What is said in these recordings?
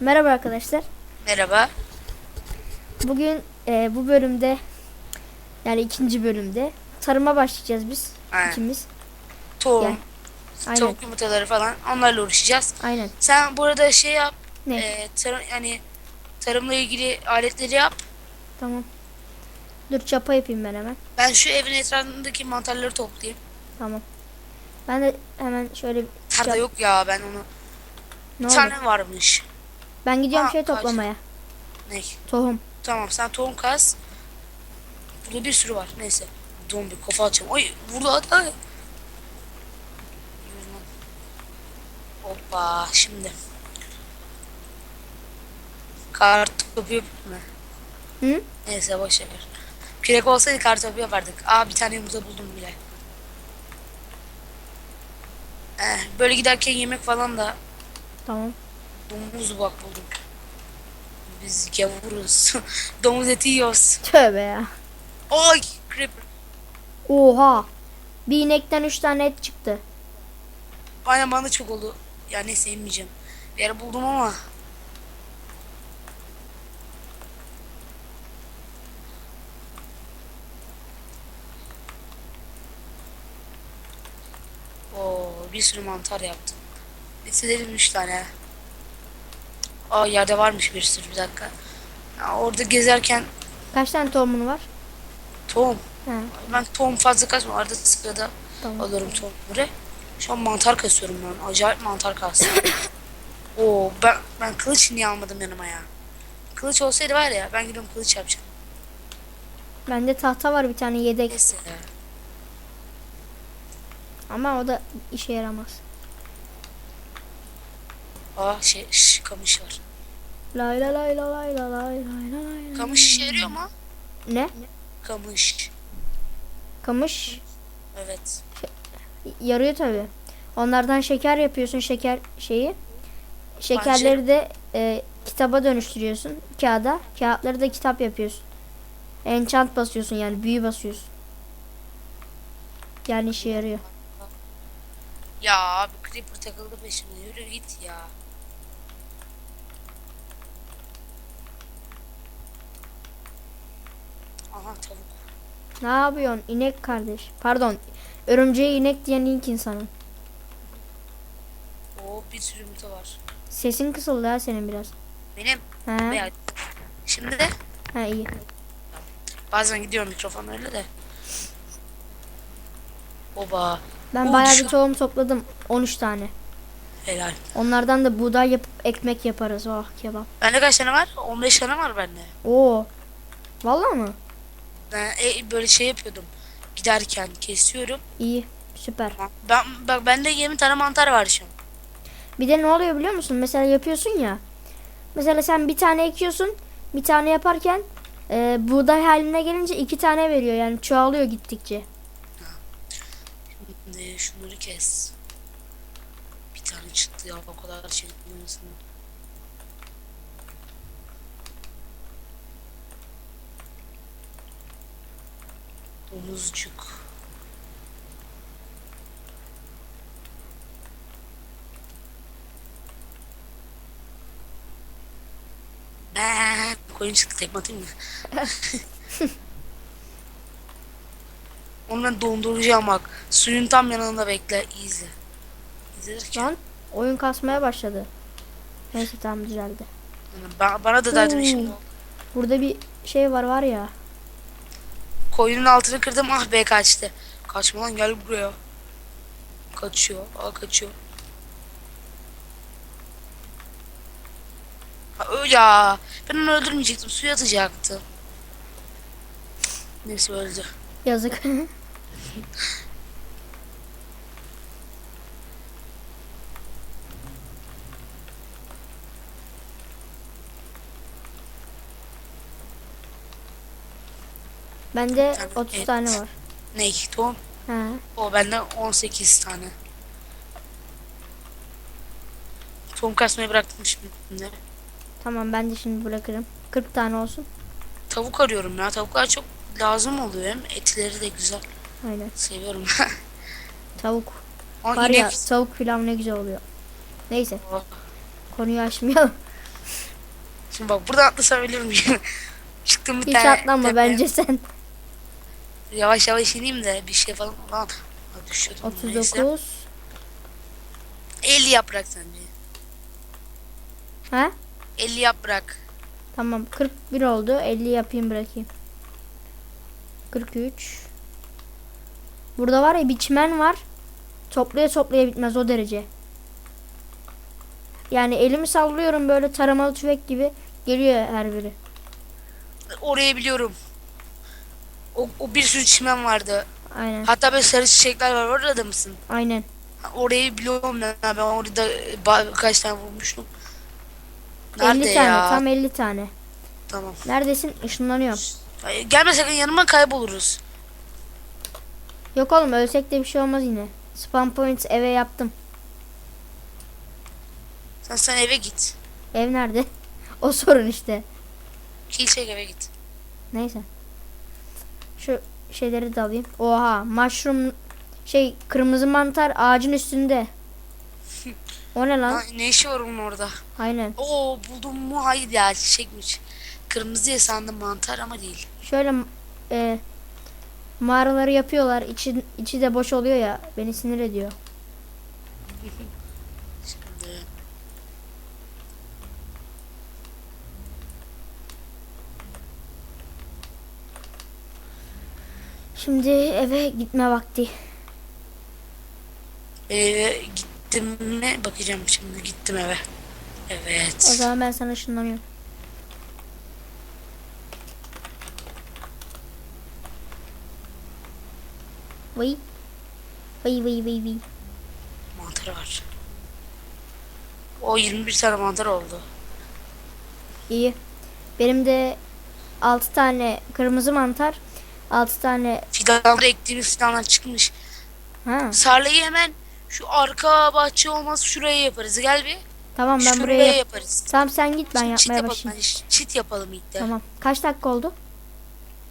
Merhaba arkadaşlar. Merhaba. Bugün e, bu bölümde yani ikinci bölümde tarıma başlayacağız biz Aynen. ikimiz. Tohum, Gel. Aynen. tavuk yumurtaları falan onlarla uğraşacağız. Aynen. Sen burada şey yap. Ne? E, tarım, yani tarımla ilgili aletleri yap. Tamam. Dur çapa yapayım ben hemen. Ben şu evin etrafındaki mantarları toplayayım. Tamam. Ben de hemen şöyle çap- yok ya ben onu. ne Bir oldu? tane varmış. Ben gidiyorum Aa, şey toplamaya. Ne? Tohum. Tamam sen tohum kas. Burada bir sürü var. Neyse. Don bir kafa atacağım. Ay. Yürü lan. Hoppa şimdi. Kart topu yapayım mı? Hı? Neyse boş ver. Kürek olsaydı kart topu yapardık. Aa bir tane yumurta buldum bile. Eh, böyle giderken yemek falan da Tamam. domuz bak buldum. Biz gavuruz. domuz eti yiyoruz. Tövbe ya. Ay creeper. Oha. Bir inekten üç tane et çıktı. Aynen bana da çok oldu. Ya neyse yemeyeceğim. Bir yer buldum ama. Oo, bir sürü mantar yaptım. Bitirelim 3 tane. Aa yerde varmış bir sürü bir dakika. Ya, orada gezerken Kaç tane tohumun var? tohum. He. Ben tohum fazla kasmam. Arada sırada Tamam. alırım tohumları. Şu an mantar kasıyorum ben. Acayip mantar kastım. Oo ben ben kılıç niye almadım yanıma ya? Kılıç olsaydı var ya ben gidiyorum kılıç yapacağım. Bende tahta var bir tane yedek. Neyse. Ama o da işe yaramaz. Aa şey şş, kamış var. Lay lay lay lay lay lay lay lay. Kamış işe yarıyor mu? Ne? Kamış. Kamış? Evet. Yarıyor tabi. Onlardan şeker yapıyorsun şeker şeyi. Şekerleri de e, kitaba dönüştürüyorsun kağıda. Kağıtları da kitap yapıyorsun. Enchant basıyorsun yani büyü basıyorsun. Yani işe yarıyor. Ya abi creeper takıldı peşime. Yürü git ya. Aha tavuk. Ne yapıyorsun inek kardeş? Pardon. Örümceğe inek diyen ilk insanım. Oo bir sürü yumurta var. Sesin kısıldı ha senin biraz. Benim He. şimdi de Ha iyi. bazen gidiyor mikrofon öyle de. Oba Ben Oo, bayağı bir tohum topladım. 13 tane. helal. Onlardan da buğday yapıp ekmek yaparız. Oh kebap. Bende kaç tane var? 15 tane var bende. Oo. Vallahi mı? Ben e, böyle şey yapıyordum. Giderken kesiyorum. İyi. Süper. Ben bak bende 20 tane mantar var an. Bir de ne oluyor biliyor musun? Mesela yapıyorsun ya. Mesela sen bir tane ekiyorsun. Bir tane yaparken e, buğday haline gelince iki tane veriyor. Yani çoğalıyor gittikçe. Şimdi şunları kes. Bir tane çıktı ya o kadar şey yapmıyorsun. Domuzcuk. Ben koyun çıktı tekme atayım mı? Onu ben donduracağım bak. Suyun tam yanında bekle. İzle. İzlerken. Lan oyun kasmaya başladı. Neyse tamam düzeldi. Ba- bana da derdin Oo. şimdi. oldu. Burada bir şey var var ya. Koyunun altını kırdım ah be kaçtı. Kaçma lan gel buraya. Kaçıyor. Aa kaçıyor. Ya. Ben onu öldürmeyecektim. Suya atacaktım. Neyse öldü. Yazık. Bende Tabii, 30 evet. tane var. Ne? Tohum. Ha. O bende 18 tane. Tohum kasmayı bıraktım şimdi. Tamam ben de şimdi bırakırım. 40 tane olsun. Tavuk arıyorum ya. Tavuklar çok lazım oluyor hem etleri de güzel. Aynen. Seviyorum. Tavuk. Ama Var ya tavuk pilav ne güzel oluyor. Neyse Oh, konuyu açmayalım. Şimdi bak buradan atlasam ölür müyüm? Çıktım bir Hiç tane. atlama tepe. bence sen. Yavaş yavaş ineyim de bir şey falan. Lan. Düşüyordum. Neyse. 39. 50 yaprak sence. Ha? 50 yaprak. Tamam 41 oldu. 50 yapayım bırakayım. 43. Burada var ya bir çimen var. Toplaya toplaya bitmez o derece. Yani elimi sallıyorum böyle taramalı tüfek gibi geliyor her biri. Orayı biliyorum. O, o bir sürü çimen vardı. Aynen. Hatta böyle sarı çiçekler var. Orada da mısın? Aynen. Orayı biliyorum ya. Ben orada kaç tane bulmuştum. 50 Nerede tane. ya? Tam 50 tane. Tamam. Neredesin? Işınlanıyorum. Gelme sakın yanıma kayboluruz. Yok oğlum ölsek de bir şey olmaz yine. Spam points eve yaptım. Sen sen eve git. Ev nerede? O sorun işte. Çek eve git. Neyse. Şu şeyleri de alayım. Oha, mushroom şey kırmızı mantar ağacın üstünde. O ne lan? Ha, ne işi var onun orada? Aynen. Oo buldum mu? Hayır ya çiçekmiş. Kırmızı sandım mantar ama değil. Şöyle e, mağaraları yapıyorlar. İçi, içi de boş oluyor ya. Beni sinir ediyor. Şimdi Şimdi eve gitme vakti. eve gittim mi? Bakacağım şimdi gittim eve. O Evet. zaman ben sana ışınlanıyorum. Vay. Vay vay vay vay. Mantar var. O 21 tane mantar oldu. İyi. Benim de 6 tane kırmızı mantar, 6 tane Fidanları ektiğimiz fidanlar çıkmış. ha Sarlayı hemen şu arka bahçe olmaz şuraya yaparız. Gel bir. tamam ben şuraya buraya yap- yaparız. Tamam sen git ben Şimdi çit yapmaya yapalım. başlayayım. Çit yapalım ilk de. Tamam. Kaç dakika oldu?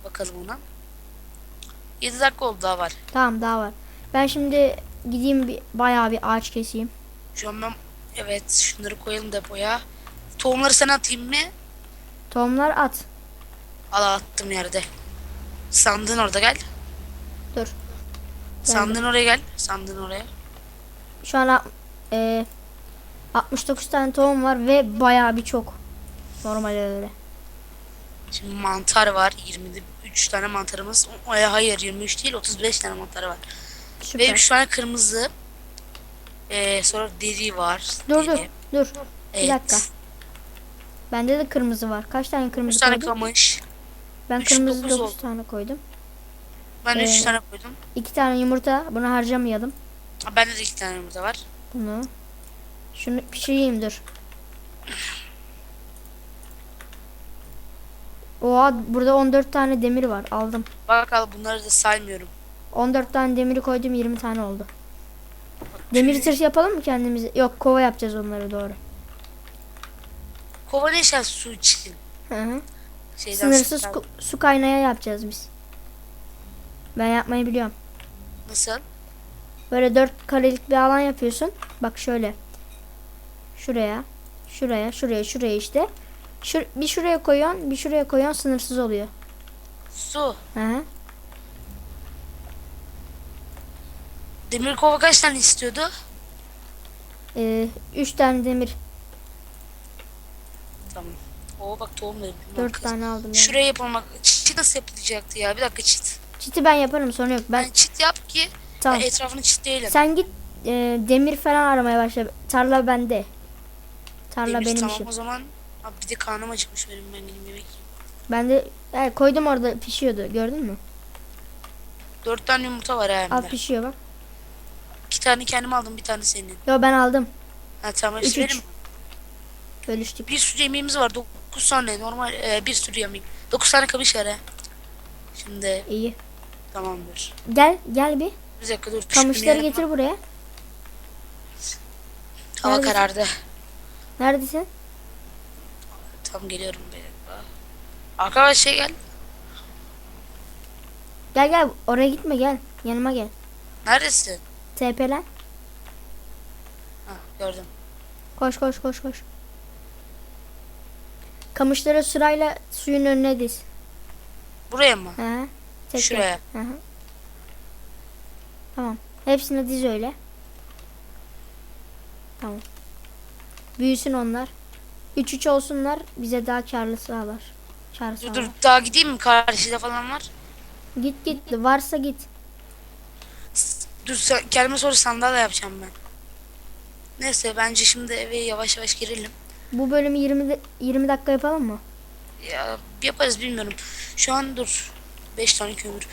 Bakalım ona. 7 dakika oldu daha var. Tamam daha var. Ben şimdi gideyim bir bayağı bir ağaç keseyim. Şu an ben evet şunları koyalım depoya. Tohumları sen atayım mı? Tohumlar at. Al attım yerde. Sandığın orada gel. Dur. Sandığın oraya gel. Sandığın oraya. Şu an e, 69 tane tohum var ve bayağı bir çok. Normal öyle. Şimdi mantar var. 23 tane mantarımız. E, hayır 23 değil 35 tane mantar var. Ve Süper. 3 tane kırmızı. Ee, sonra deri var. Dur dur deri. dur. Evet. Bir dakika. Bende de kırmızı var. Kaç tane 3 kırmızı tane koydun? kamış. Ben üç, kırmızı dokuz 9 oldu. tane koydum. Ben 3 Ee, tane koydum. 2 tane yumurta. Bunu harcamayalım. Ha, Bende de 2 tane yumurta var. Bunu. Şunu pişireyim dur. Oha burada 14 tane demir var. Aldım. Bak al bunları da saymıyorum. 14 tane demiri koydum 20 tane oldu. Demir tırs yapalım mı kendimize? Yok kova yapacağız onları doğru. Kova ne işe su için? Hı hı. Şeyden Sınırsız ku- su kaynaya yapacağız biz. Ben yapmayı biliyorum. Nasıl? Böyle 4 karelik bir alan yapıyorsun. Bak şöyle. Şuraya. Şuraya. Şuraya. Şuraya işte. Şu, bir şuraya koyuyorsun. Bir şuraya koyuyorsun. Sınırsız oluyor. Su. Hı hı. Demir kova kaç tane istiyordu? Ee, üç tane demir. Tamam. Oo bak tohum verim. 4 tane aldım. Yani. Şuraya yapalım bak. Çit nasıl yapılacaktı ya? Bir dakika çit. Çiti ben yaparım sorun yok. Ben Ben çit yap ki tamam. etrafını çitleyelim. Sen git e, demir falan aramaya başla. Tarla bende. Tarla Demir, benim tamam işim. o zaman. Abi bir de karnım acıkmış benim ben gideyim yemek yiyeyim. Ben de yani koydum orada pişiyordu. Gördün mü? Dört tane yumurta var ha Al hem de. pişiyor bak. İki tane kendim aldım bir tane senin. Yo ben aldım. Ha tamam Üç, üç. benim Bölüştük. bir sürü yemeğimiz var. Dokuz tane normal e, bir sürü yemek. Dokuz tane kamış var ha. Şimdi İyi. tamamdır. Gel gel bir. Bir dakika dur. Kamışları pişirmeyelim. getir buraya. Hava Neredesin? karardı. Neredesin? Tam geliyorum bir dakika. Arkadaş şey gel. Gel gel oraya gitme gel. Yanıma gel. Neredesin? TP'len. Ha, gördüm. Koş koş koş koş. Kamışları sırayla suyun önüne diz. Buraya mı? Hı hı. Tek tek. Şuraya. Hı hı. Tamam. Hepsini diz öyle. Tamam. Büyüsün onlar. 3-3 olsunlar bize daha karlı sağlar. Kar Dur sağlar. dur daha gideyim mi? Karşıda falan var. Git git varsa git. Dur sen, kendime sonra sandalye yapacağım ben. Neyse bence şimdi eve yavaş yavaş girelim. Bu bölümü 20 de- 20 dakika yapalım mı? Ya yaparız bilmiyorum. Şu an dur. 5 tane kömür.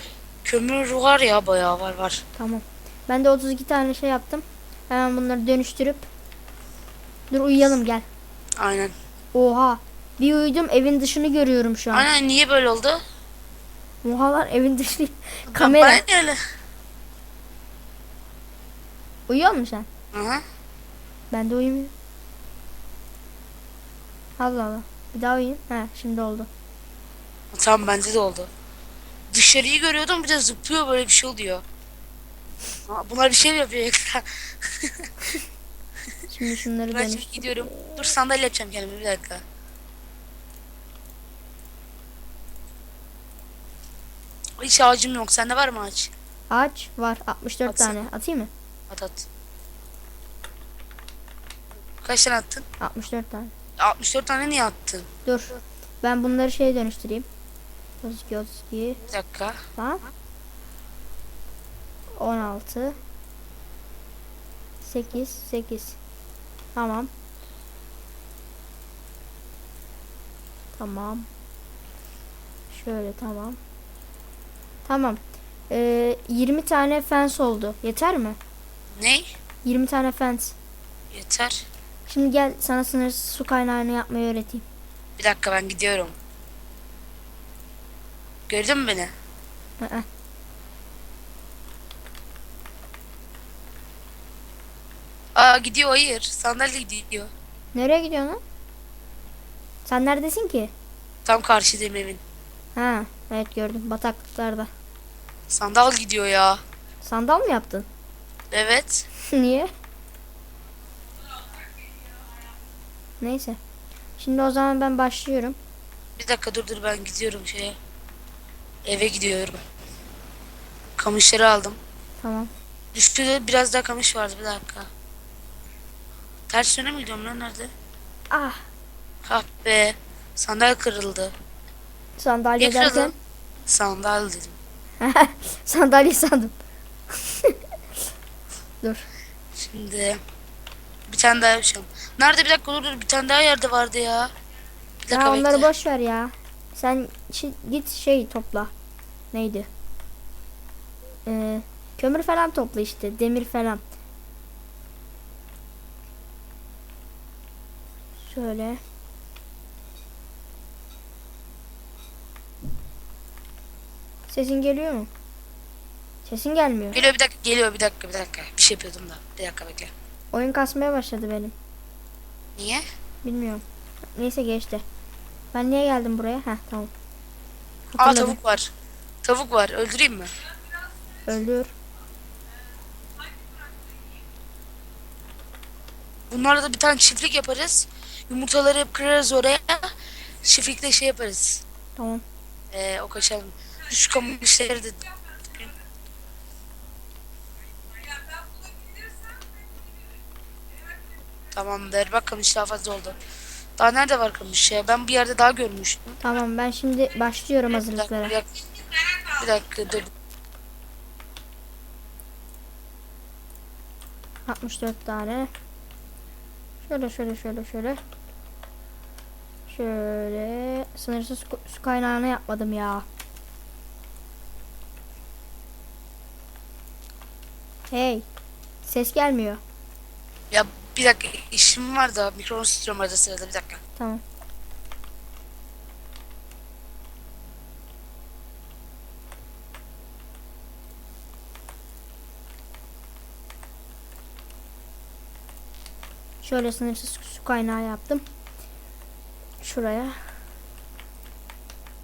Kömür var ya bayağı var var. Tamam. Ben de 32 tane şey yaptım. Hemen bunları dönüştürüp Dur uyuyalım gel. Aynen. Oha. Bir uyudum evin dışını görüyorum şu an. Aynen niye böyle oldu? Oha lan evin dışı. Kamera. niye öyle? Uyuyor musun sen? Aha. Ben de uyumuyorum. Allah Allah. Bir daha uyuyayım. He şimdi oldu. Tamam bende de oldu. Dışarıyı görüyordum bir de zıplıyor böyle bir şey oluyor. Bunlar bir şey mi yapıyor? Şimdi şunları Ben dönüş. gidiyorum. Dur sandalye yapacağım kendime bir dakika. Hiç ağacım yok. Sende var mı ağaç? Ağaç var 64 Atsana. tane. Atayım mı? At at. Kaç tane attın? 64 tane. 64 tane niye attın? Dur. Ben bunları şeye dönüştüreyim. 32 32 Bir dakika. Tamam. 16 8 8 Tamam. Tamam. Şöyle tamam. Tamam. Ee, 20 tane fence oldu. Yeter mi? Ne? 20 tane fence. Yeter. Şimdi gel sana sınırsız su kaynağını yapmayı öğreteyim. Bir dakika ben gidiyorum. Gördün mü beni? Hı hı. Aa gidiyor hayır. Sandalye gidiyor. Nereye gidiyorsun lan? Sen neredesin ki? Tam karşıdayım evin. Ha, evet gördüm bataklıklarda. Sandal gidiyor ya. Sandal mı yaptın? Evet. Niye? Neyse. Şimdi o zaman ben başlıyorum. Bir dakika dur dur ben gidiyorum şeye. Eve gidiyorum. Kamışları aldım. Tamam. Üstüde biraz daha kamış vardı bir dakika. Ters yöne mi gidiyorum lan nerede? Ah, Ah be. Sandal kırıldı. sandalye Niye derken Sandal dedim. sandalye sandım. Dur. Şimdi bir tane daha yapacağım. Nerede bir dakika dur dur bir tane daha yerde vardı ya. Bir dakika Ya onları bekle. boş ver ya. Sen git şey topla. Neydi? Ee, kömür falan topla işte. Demir falan. Şöyle. Sesin geliyor mu? Sesin gelmiyor. Geliyor bir dakika geliyor bir dakika bir dakika. Bir şey yapıyordum da. Bir dakika bekle. Oyun kasmaya başladı benim. Niye? Bilmiyorum. Neyse geçti. Ben niye geldim buraya? Heh tamam. Aa Hatırladım. tavuk var. Tavuk var. Öldüreyim mi? Öldür. Bunlarla da bir tane çiftlik yaparız. Yumurtaları hep kırarız oraya. Çiftlikte şey yaparız. Tamam. Ee, o kaçalım. Şu kamışları da Tamamdır. Bak kamış daha fazla oldu. Daha nerede var kamış ya? Ben bir yerde daha görmüştüm. Tamam ben şimdi başlıyorum Bir dakika, bir hazırlıklara. dakika, bir dakika dur. 64 tane. Şöyle şöyle şöyle şöyle. Şöyle sınırsız su kaynağını yapmadım ya. Hey. Ses gelmiyor. Ya bir dakika işim var da mikrofon tutuyorum arada sırada bir dakika. Tamam. Şöyle sınırsız su kaynağı yaptım. Şuraya.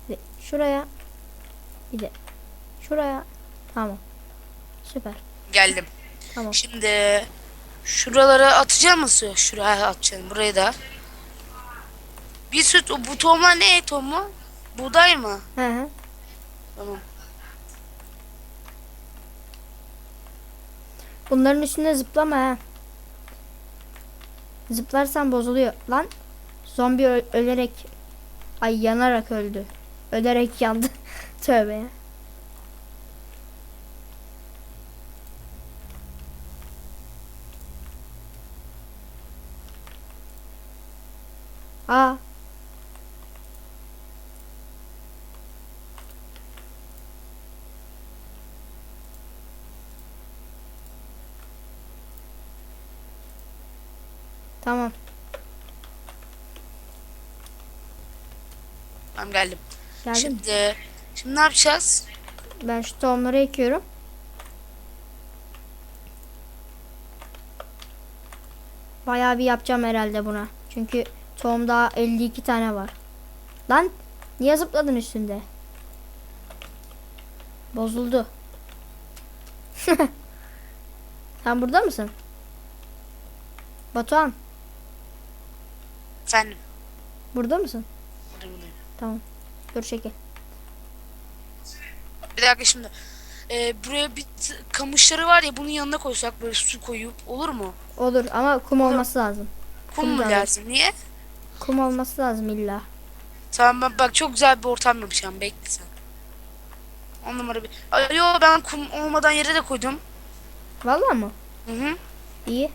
De şuraya. Bir de Şuraya. Tamam. Süper. Geldim. Tamam. Şimdi şuralara atacağım mı suyu? Şuraya atacağım. Burayı da. Bir süt bu tohumlar ne tohumu? Buğday mı? Hı hı. Tamam. Bunların üstünde zıplama ha. Zıplarsan bozuluyor. Lan zombi ölerek ay yanarak öldü. Ölerek yandı. Tövbe ya. Aa. Tamam. Tamam geldim. Geldin mi? Şimdi şimdi ne yapacağız? Ben şu tohumları ekiyorum. Bayağı bir yapacağım herhalde buna. Çünkü tohum daha 52 tane var. Lan niye zıpladın üstünde? Bozuldu. Sen burada mısın? Batuhan Efendim. burada mısın? Tamam. Dur çekil. Bir dakika şimdi. Ee, buraya bir kamışları var ya bunun yanına koysak böyle su koyup olur mu? Olur ama kum olması lazım. Kum Kum mu da lazım? Niye? Kum olması lazım illa. Tamam ben bak çok güzel bir ortam yapacağım bekle sen. On numara bir. Ay, Yo ben kum olmadan yere de koydum. Vallahi mı? Hı hı. İyi.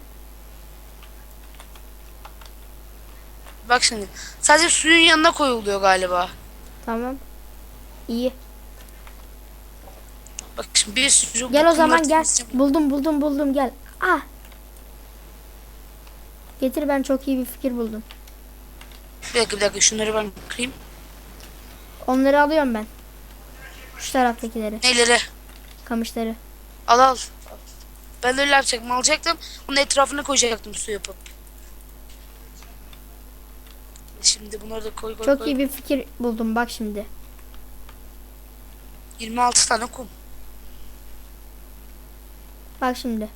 Bak şimdi. Sadece suyun yanına koyuluyor galiba. Tamam. İyi. Bak şimdi bir sürü Gel o zaman gel. Buldum buldum buldum gel. Ah. Getir ben çok iyi bir fikir buldum. Bir dakika bir dakika şunları ben kırayım. Onları alıyorum ben. Şu taraftakileri. Neleri? Kamışları. Al al. Ben öyle yapacaktım. Alacaktım. Onun etrafına koyacaktım su yapıp. Şimdi bunları da koy koy Çok koy. iyi bir fikir buldum bak şimdi. 26 tane kum. Bak şimdi.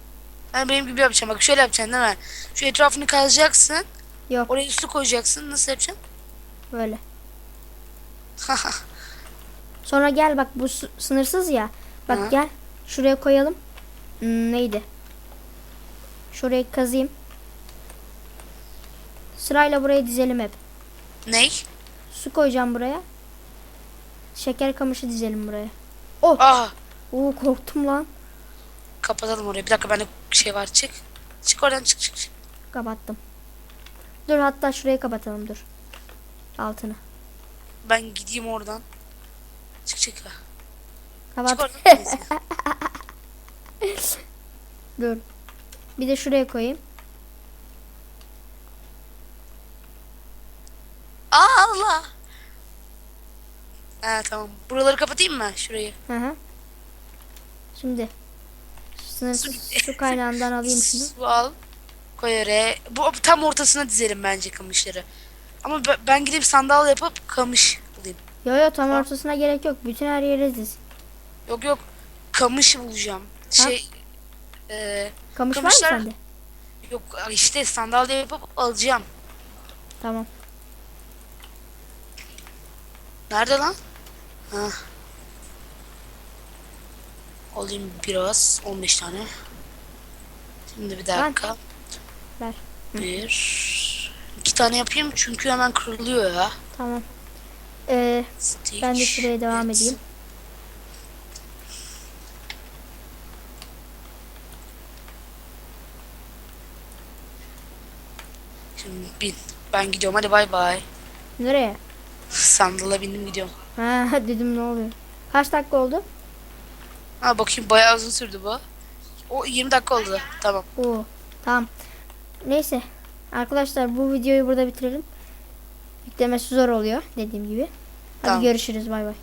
Ben benim gibi yapacağım. Bak şöyle yapacaksın değil mi? Şu etrafını kazacaksın. Yok Oraya su koyacaksın. Nasıl yapacaksın? böyle. Sonra gel bak bu sınırsız ya. Bak Hı. gel. Şuraya koyalım. Hmm, neydi? Şurayı kazıyım. Sırayla buraya dizelim hep. Ney? Su koyacağım buraya. Şeker kamışı dizelim buraya. Oh! Aa, Oo korktum lan. kapatalım orayı. Bir dakika bende şey var. Çık. Çık oradan çık çık. çık. Kapattım. Dur hatta şurayı kapatalım dur. Altını. Ben gideyim oradan. Çık çık. Çık Kapat. oradan. Neyse. dur. Bir de şuraya koyayım. Aa, Allah. Ha tamam. Buraları kapatayım mı? Şurayı. Hı hı. Şimdi sınırsız su kaynağından alayım şunu. Su al. Koy oraya. Bu tam ortasına dizelim bence kamışları. Ama be- ben gidip sandal yapıp kamış bulayım. Yo yo tam ortasına gerek yok. Bütün her yere diz. Yok yok. Kamış bulacağım. Şey eee, Kamış var mı Kamışlar- sende? yok işte sandal yapıp alacağım. Tamam. Nerede lan? Ha. Alayım biraz. 15 tane. Şimdi bir dakika. Ver. Bir. iki tane yapayım çünkü hemen kırılıyor ya. Tamam. Ee, Stick, ben de şuraya devam et. edeyim. Şimdi bin. Ben gidiyorum hadi bay bay. Nereye? Sandala bindim gidiyorum. Ha dedim ne oluyor? Kaç dakika oldu? Ha bakayım bayağı uzun sürdü bu. O 20 dakika oldu. Tamam. Oo. Tamam. Neyse. Arkadaşlar bu videoyu burada bitirelim. Yüklemesi zor oluyor dediğim gibi. Hadi Tamam. görüşürüz bay bay.